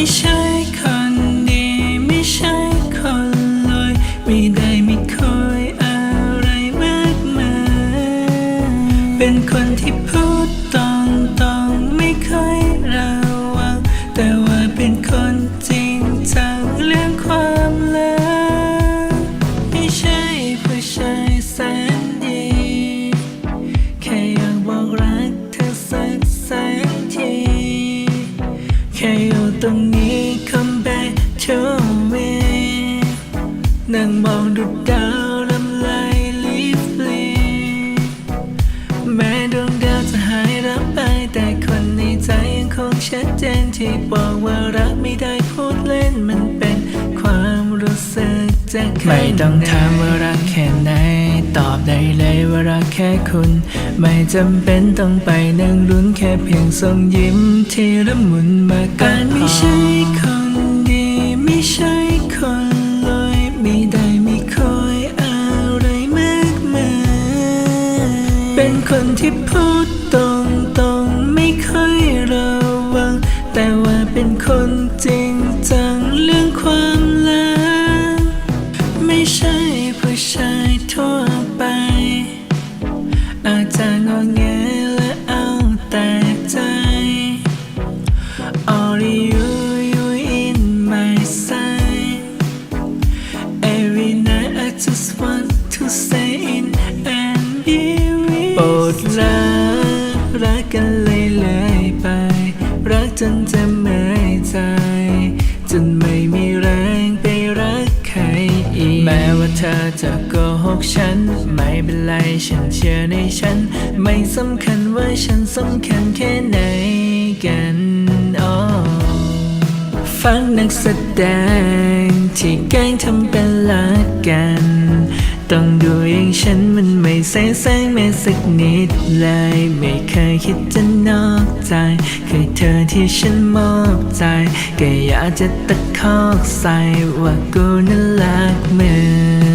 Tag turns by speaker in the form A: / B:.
A: ไม่ใช่คนดี ไม่ใช่คนรวยไม่ได้ไม่คอยอะไรมากมายเป็นคนที่พูดตรงตรงไม่ค่อยระวัง แต่ว่าเป็นคนจริงจังเรื่องความรักไม่ใช่ผู้ชาย รงนี้ come back to me นั่งมองดูดาวลำลายลิฟลีแม้ดวงดาวจะหายรับไป แต่คนในใจยังคงชัดเจนที่บอกว่ารักไม่ได้พูดเล่นมันเป็นความรู้สึกจากข้างในไม่ต้องถามว่ารักแค่ไหน ได้เลยว่ารักแค่คุณ ไม่จำเป็นต้องไปนั่งรุ้นแค่เพียงส่งยิ้มที่ละมุนมาการไม่ใช่คนดี ไม่ใช่คนรวยไม่ได้มีคอยอะไรมากมายเป็นคนที่พูดตรงตรงไม่ค่อยระวัง แต่ว่าเป็นคนจริงจังเรื่องความรักไม่ใช่ ดรักรักกันเลยเลยไป รักจนจะเมื่อยใจ จนไม่มีแรงไปรักใครอีก แม้ว่าเธอจะโกหกฉัน ไม่เป็นไรฉันเชื่อในฉัน ไม่สำคัญว่าฉันสำคัญแค่ไหนกันอ๋อฟังนักแสดงที่แกล้งทำเป็นรักกัน ต้องดูอย่างฉันมันไม่แสงแสงแม้สักนิดเลย ไม่เคยคิดจะนอกใจคือเธอที่ฉันมอบใจ ก็อยากจะตะคอกใส่ว่ากูนั้นรักมึง